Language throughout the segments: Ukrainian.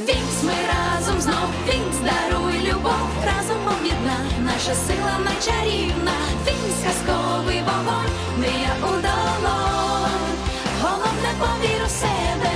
Вінкс, ми разом знов, Вінкс, даруй любов, разом об'єдна, наша сила найчарівна, Вінкс, казковий вогонь, мрія у долонь. Головне повір у себе,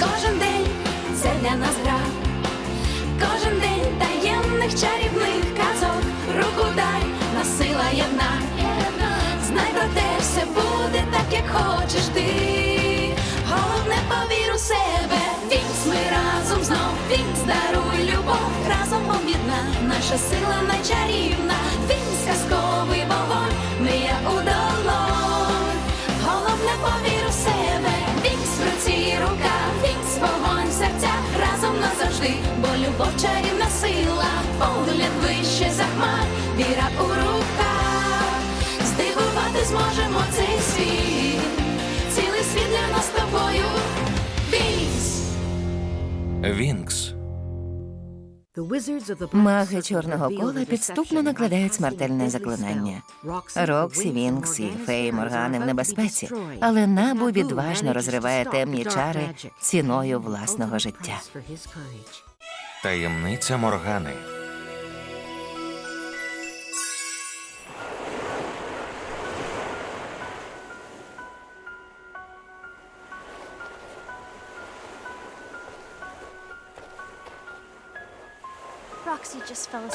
кожен день це для нас гра. Кожен день таємних чарівних казок, руку дай, нас сила єдна. Знай про те, все буде так, як хочеш ти. Головне повір у себе. Ми знов. Вінкс, даруй любов, разом об'єдна. Наша сила найчарівна. Вінкс, казковий вогонь, мрія у долонь. Головне повір у себе. Вінкс в руці рука, Вінкс вогонь в серцях разом назавжди, бо любов чарівна сила, погляд вище за хмар, віра у руках, здивувати зможемо Вінкс. Маги чорного кола підступно накладають смертельне заклинання. Роксі, Вінкс і Фей Моргани в небезпеці, але набу відважно розриває темні чари ціною власного життя. Таємниця Моргани.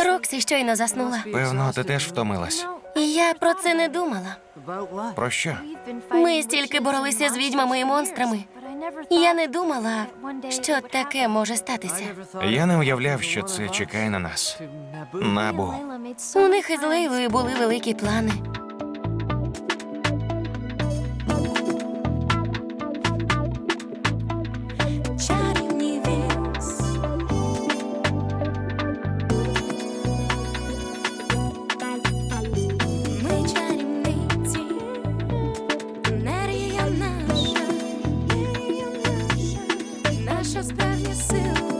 Роксі щойно заснула. Певно, ти теж втомилась. Я про це не думала. Про що? Ми стільки боролися з відьмами і монстрами. Я не думала, що таке може статися. Я не уявляв, що це чекає на нас. Набу. У них із Лейлою були великі плани. Наша справжня сила. Ти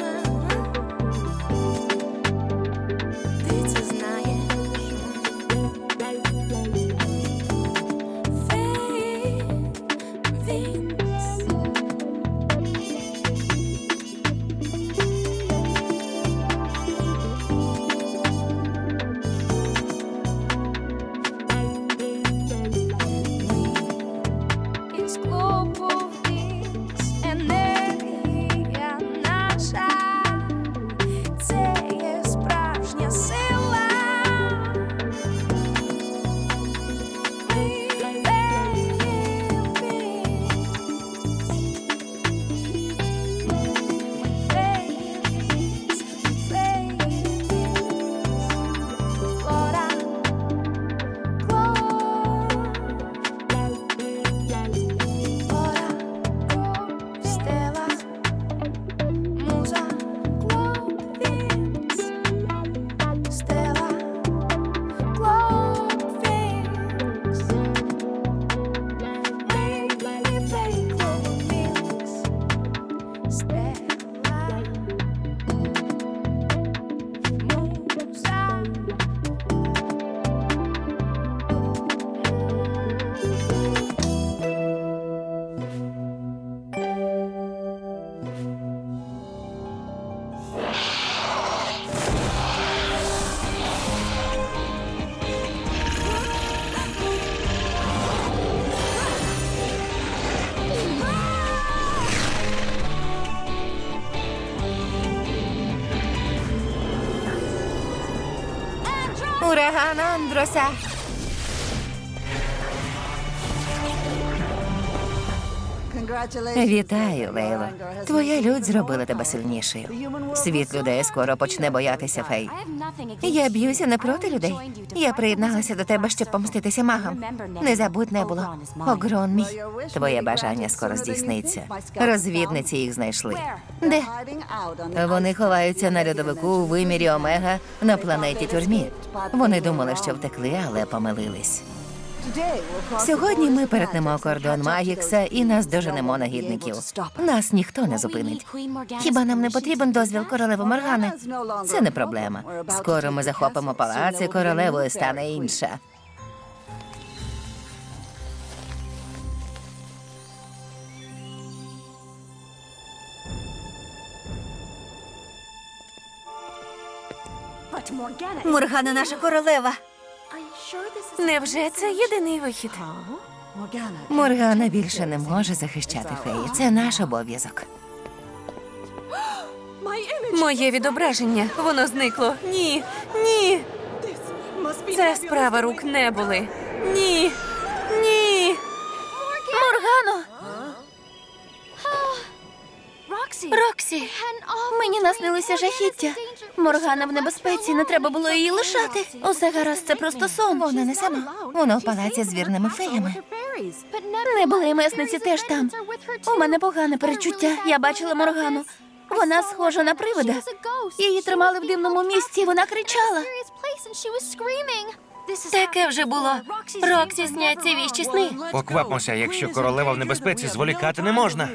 Canan Вітаю, Лейло. Твоя людь зробила тебе сильнішою. Світ людей скоро почне боятися фей. Я б'юся не проти людей. Я приєдналася до тебе, щоб помститися магам. Не забудь не було. Огрон мій. Твоє бажання скоро здійсниться. Розвідниці їх знайшли. Де? Вони ховаються на льодовику у вимірі Омега на планеті тюрмі. Вони думали, що втекли, але помилились. Сьогодні ми перетнемо кордон Магікса і нас доженемо нагідників. Нас ніхто не зупинить. Хіба нам не потрібен дозвіл королеви Моргани? Це не проблема. Скоро ми захопимо палац і королевою стане інша. Моргана наша королева. Невже це єдиний вихід? Моргана більше не може захищати феї. Це наш обов'язок. Моє відображення, воно зникло. Ні, ні. Це справа рук не були. Ні. Мені жахіття. Моргана в небезпеці, не треба було її лишати. Усе гаразд, це просто сон. Вона не сама. Вона в палаці з вірними феями. Не були месниці теж там. У мене погане перечуття. Я бачила Моргану. Вона схожа на привида. Її тримали в дивному місці, вона кричала. Таке вже було. Роксі сняться віщі сни. Поквапмося, якщо королева в небезпеці, зволікати не можна.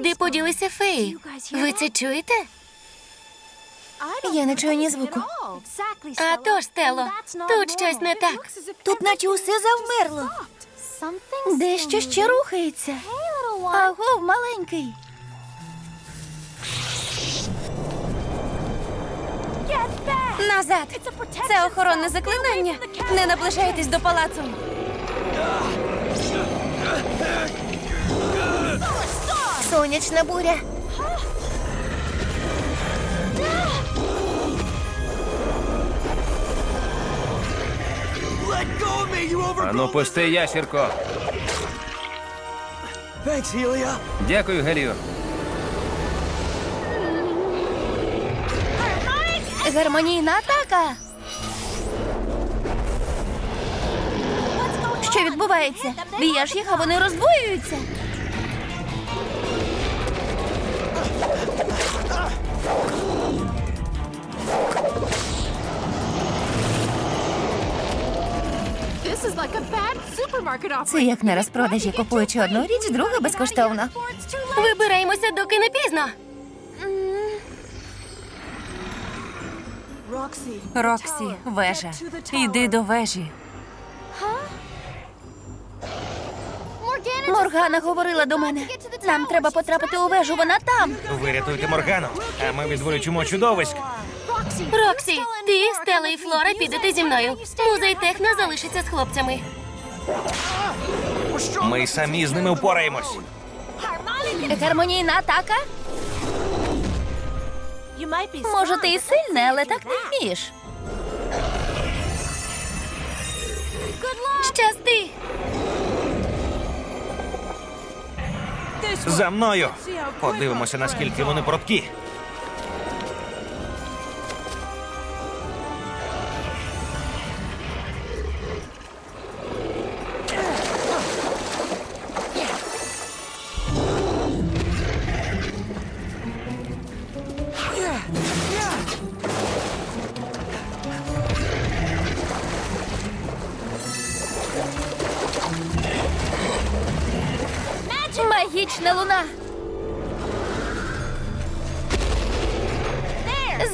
Куди поділися феї? Ви це чуєте? Я не чую ні звуку. А тож, Стело, тут щось не так. Тут наче усе завмерло. Дещо ще рухається. Агов, маленький. Назад! Це охоронне заклинання. Не наближайтесь до палацу. Сонячна буря. Ану, пусти, ящірко. Дякую, Гелію. Гармонійна атака. Що відбувається? Б'єш їх, а вони роздвоюються. Це як на розпродажі, купуючи одну річ, другу безкоштовно. Вибираємося, доки не пізно. Роксі, вежа. Йди до вежі. Моргана говорила до мене. Нам треба потрапити у вежу, вона там. Вирятуйте Моргану, а ми відволічимо чудовиськ. Роксі, ти, Стелла і Флора підете зі мною. Музей Техно залишиться з хлопцями. Ми самі з ними впораємось. Гармонійна атака? Може, ти і сильна, але так не вмієш. Щасти! За мною. Подивимося, наскільки вони прудкі. Магічна луна.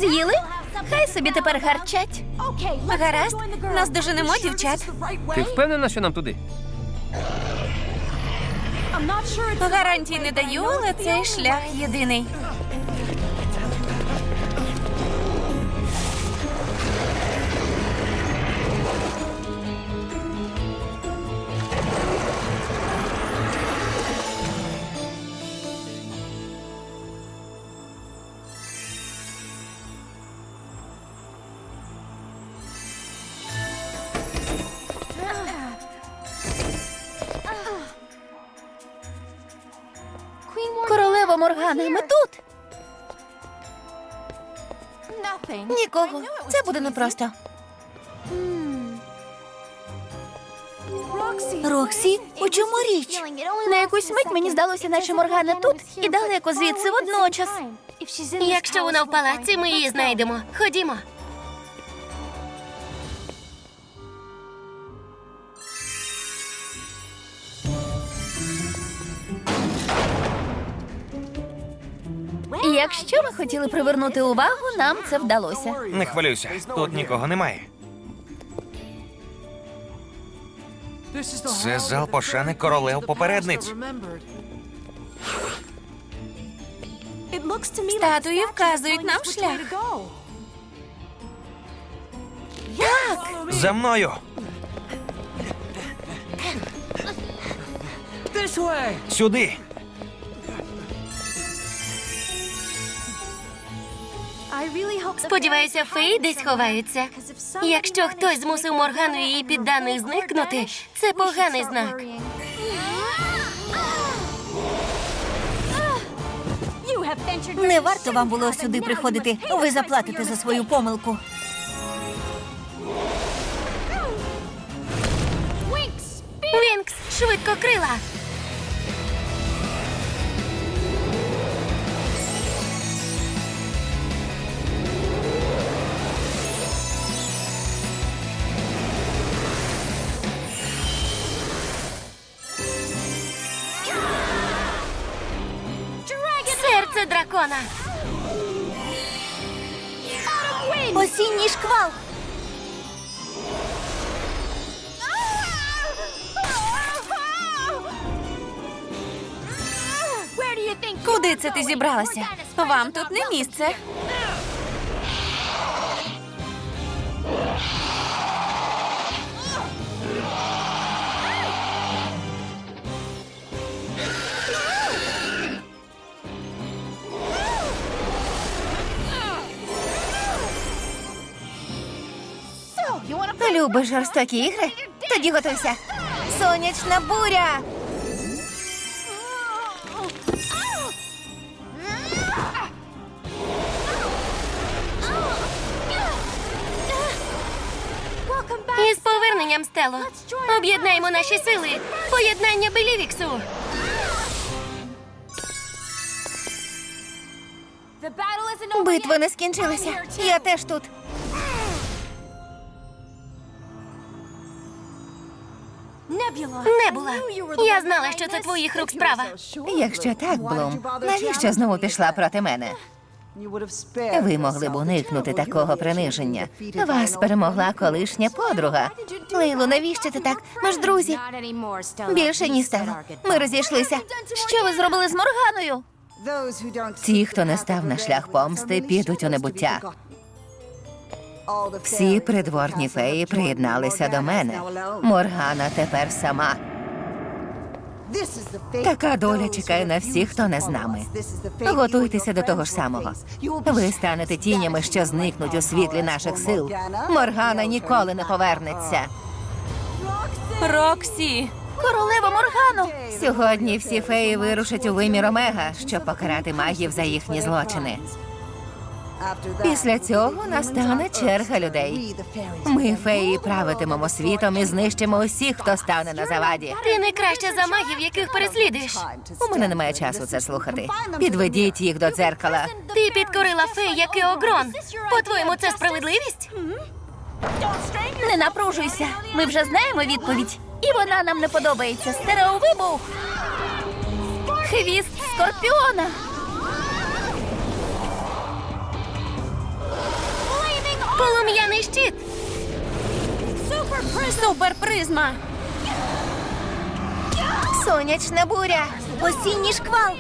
З'їли? Хай собі тепер гарчать. Гаразд, нас доженемо дівчат. Ти впевнена, що нам туди? Гарантій не даю, але цей шлях єдиний. Королева ми тут. Нікого. Це буде непросто. Роксі, у чому річ? На якусь мить мені здалося, наче Моргана тут і далеко звідси водночас. Якщо вона в палаці, ми її знайдемо. Ходімо. Якщо ми хотіли привернути увагу, нам це вдалося. Не хвилюйся, тут нікого немає. Це зал пошани королев попередниць. Статуї вказують нам шлях. За мною! Сюди! Сподіваюся, феї десь ховаються. Якщо хтось змусив Моргану і її підданих зникнути, це поганий знак. Не варто вам було сюди приходити. Ви заплатите за свою помилку. Вінкс, швидко крила. Куди це ти зібралася? Вам тут не місце. Любиш жорстокі ігри? Тоді готуйся. Сонячна буря. Стело. Об'єднаємо наші сили. Поєднання Белівіксу. Битва не скінчилася. Я теж тут. Не була. Я знала, що це твоїх рук справа. Якщо так, Блум, навіщо знову пішла проти мене? Ви могли б уникнути такого приниження. Вас перемогла колишня подруга. Лейло, навіщо ти так? Ми ж друзі. Більше ні стало. Ми розійшлися. Що ви зробили з Морганою? Ті, хто не став на шлях помсти, підуть у небуття. Всі придворні феї приєдналися до мене. Моргана тепер сама. Така доля чекає на всіх, хто не з нами. Готуйтеся до того ж самого. Ви станете тінями, що зникнуть у світлі наших сил. Моргана ніколи не повернеться. Роксі. Королева Моргану. Сьогодні всі феї вирушать у вимір Омега, щоб покарати магів за їхні злочини. Після цього настане черга людей. Ми, феї, правитимемо світом і знищимо усіх, хто стане на заваді. Ти не краще за магів, яких переслідуєш. У мене немає часу це слухати. Підведіть їх до дзеркала. Ти підкорила фей, як і огрон. По-твоєму, це справедливість? Не напружуйся. Ми вже знаємо відповідь. І вона нам не подобається. Стереовибух. Хвіст скорпіона. Полум'яний щит. Суперпризма. Сонячна буря. Осінній шквал.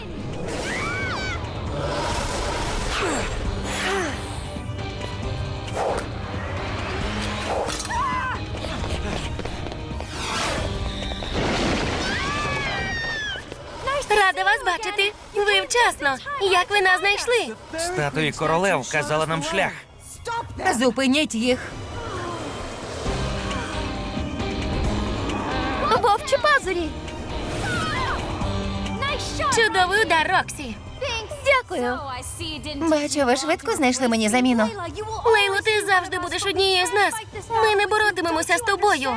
Рада вас бачити. Ви вчасно. Як ви нас знайшли? Статуї королев вказали нам шлях. Зупиніть їх. Вовчі пазурі. Чудовий удар, Роксі. Дякую. Бачу, ви швидко знайшли мені заміну. Лейло, ти завжди будеш однією з нас. Ми не боротимемося з тобою.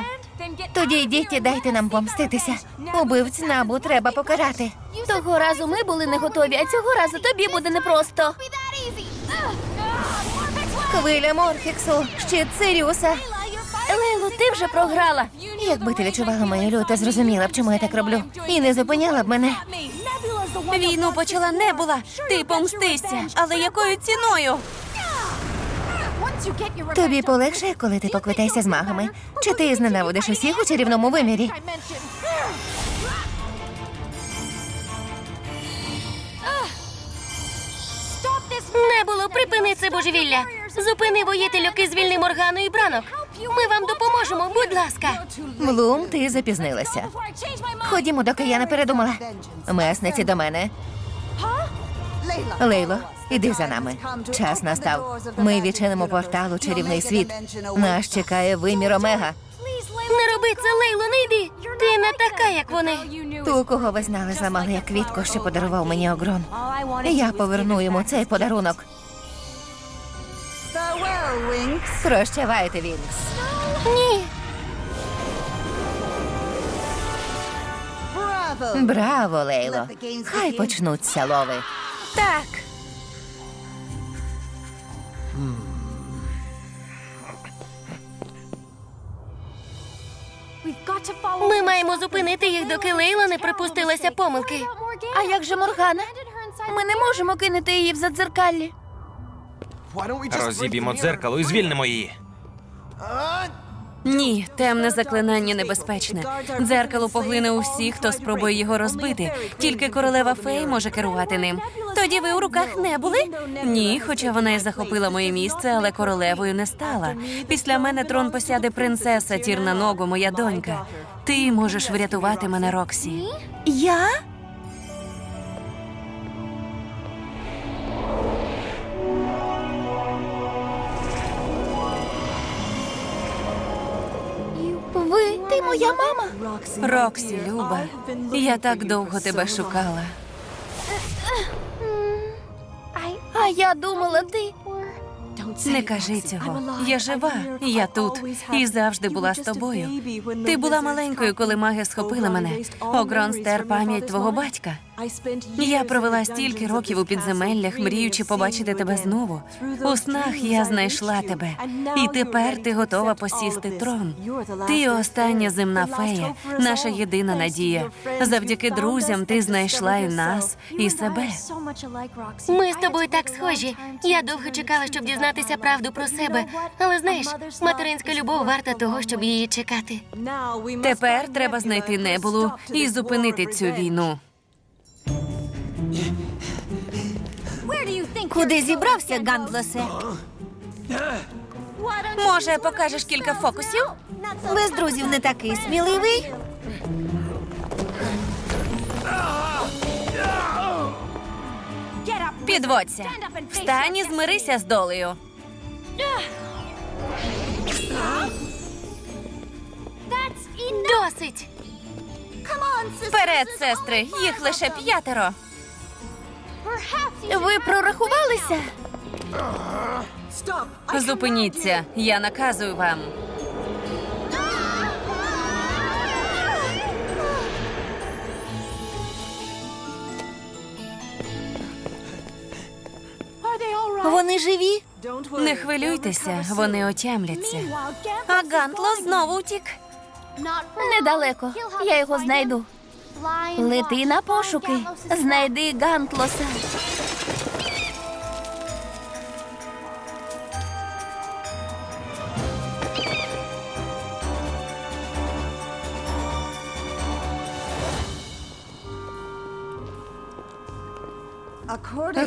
Тоді йдіть і дайте нам помститися. Убивць набу треба покарати. Того разу ми були не готові, а цього разу тобі буде непросто. Хвиля Морфіксу, щит Сиріуса. Лейло, ти вже програла. Якби ти відчувала мою люту, зрозуміла б, чому я так роблю. І не зупиняла б мене. Війну почала не була. Ти помстишся, але якою ціною? Тобі полегше, коли ти поквитаєшся з магами. Чи ти зненавидиш усіх у чарівному вимірі? Не було, припини це божевілля. Зупини воїтельок і звільни Моргану і бранок. Ми вам допоможемо, будь ласка. Блум, ти запізнилася. Ходімо, доки я не передумала. Месниці до мене. Лейло, іди за нами. Час настав. Ми відчинимо портал у чарівний світ. Нас чекає вимір Омега. Не роби це, Лейло, не йди. Ти не така, як вони. Ту, кого ви знали, зламали як квітку, що подарував мені огрон. Я поверну йому цей подарунок. Прощавайте, Вінкс. Ні. Браво, Лейло. Хай почнуться лови. Так. Ми маємо зупинити їх, доки Лейла не припустилася помилки. А як же Моргана? Ми не можемо кинути її в задзеркаллі. Розіб'ємо дзеркало і звільнимо її. Ні, темне заклинання небезпечне. Дзеркало поглине усіх, хто спробує його розбити. Тільки королева фей може керувати ним. Тоді ви у руках не були? Ні, хоча вона і захопила моє місце, але королевою не стала. Після мене трон посяде принцеса Тірна Ногу, моя донька. Ти можеш врятувати мене, Роксі. Я? Моя мама? Роксі, Люба, я так довго тебе шукала. А я думала, ти. Не кажи цього. Я жива, я тут і завжди була з тобою. Ти була маленькою, коли маги схопили мене. Огрон стер пам'ять твого батька. Я провела стільки років у підземеллях, мріючи побачити тебе знову. У снах я знайшла тебе, і тепер ти готова посісти трон. Ти остання земна фея, наша єдина надія. Завдяки друзям ти знайшла і нас, і себе. Ми з тобою так схожі. Я довго чекала, щоб дізнатися правду про себе. Але знаєш, материнська любов варта того, щоб її чекати. Тепер треба знайти небулу і зупинити цю війну. Куди зібрався, Гандлосе? Може, покажеш кілька фокусів? Без друзів не такий сміливий. Підводься. Встань і змирися з долею. Досить! Вперед, сестри, їх лише п'ятеро. Ви прорахувалися? Зупиніться, я наказую вам. Вони живі? Не хвилюйтеся, вони отямляться. А Гантло знову втік. Недалеко. Я його знайду. Лети на пошуки. Знайди Гантлоса.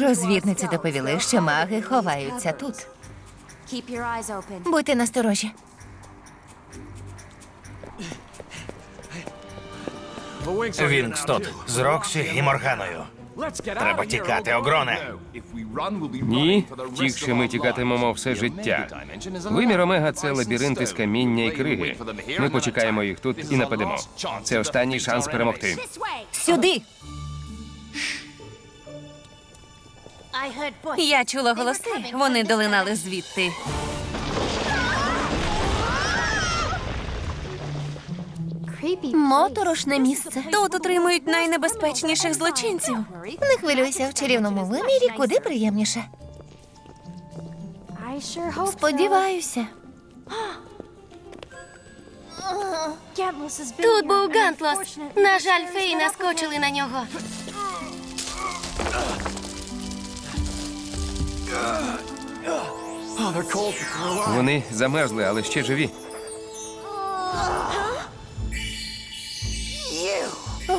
Розвідниці доповіли, що маги ховаються тут. Будьте насторожі. Вінкс тут з Роксі і Морганою. Треба тікати, Огроне. Ні, тікши ми тікатимемо все життя. Вимір Омега це лабіринт із каміння і криги. Ми почекаємо їх тут і нападемо. Це останній шанс перемогти. Сюди. Я чула голоси, вони долинали звідти. Моторошне місце. Тут утримують найнебезпечніших злочинців. Не хвилюйся в чарівному вимірі, куди приємніше. Сподіваюся. Тут був Гантлос. На жаль, феї наскочили на нього. Вони замерзли, але ще живі.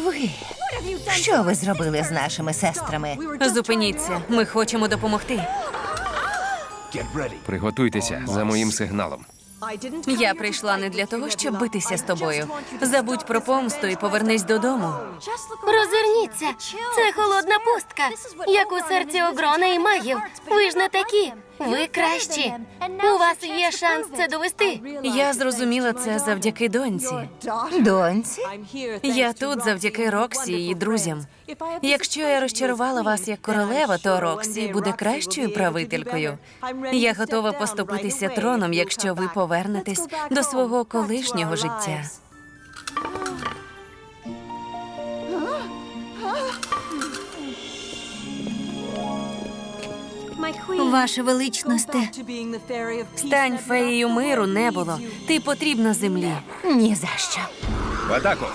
Ви. Що ви зробили з нашими сестрами? Зупиніться, ми хочемо допомогти. Приготуйтеся за моїм сигналом. Я прийшла не для того, щоб битися з тобою. Забудь про помсту і повернись додому. Розверніться. Це холодна пустка, як у серці огрона і магів. Ви ж не такі. Ви кращі. У вас є шанс це довести. Я зрозуміла це завдяки доньці. Доньці? Я тут завдяки Роксі і її друзям. Якщо я розчарувала вас як королева, то Роксі буде кращою правителькою. Я готова поступитися троном, якщо ви повернетесь до свого колишнього життя. Ваше величносте. Стань феєю миру не було. Ти потрібна землі. Ні за що. В атаку.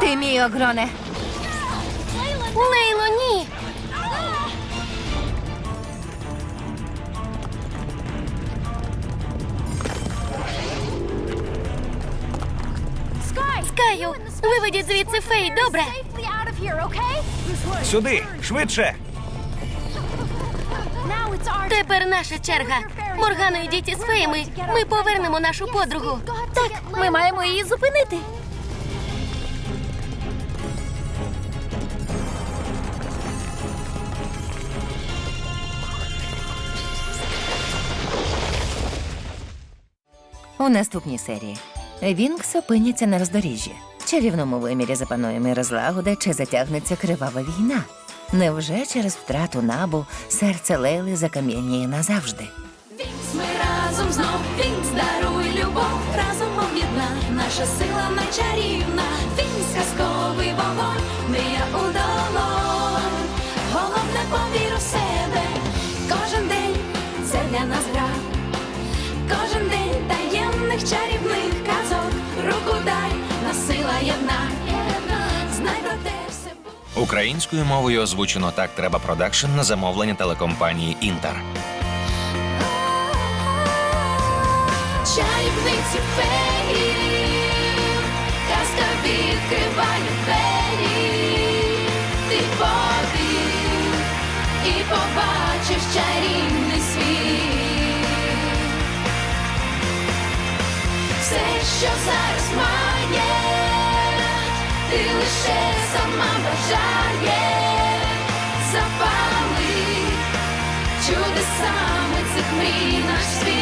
Ти мій огроне. Лейло, ні. Скаю, виведіть звідси фей, добре? Сюди, швидше. Тепер наша черга. Моргано, йдіть із феями. Ми повернемо нашу подругу. Так, ми маємо її зупинити. У наступній серії Вінкс опиняться на роздоріжжі. В чарівному вимірі запанує мир і злагода чи затягнеться кривава війна. Невже через втрату набу серце Лейли закам'яніє назавжди? Вінкс, ми разом знов, Вінкс, даруй любов, разом об'єдна, наша сила найчарівна, Вінкс, казковий вогонь, мрія у долонь, головне повір у себе, кожен день це для нас гра, кожен день таємних чарівних Українською мовою озвучено так треба продакшн на замовлення телекомпанії Інтер. Чарівниці феїв, казка відкриває двері, ти повір і побачиш чарівний світ. Все, що зараз має, ти лише сама бажає, запали чудесами цих мрій наш світ.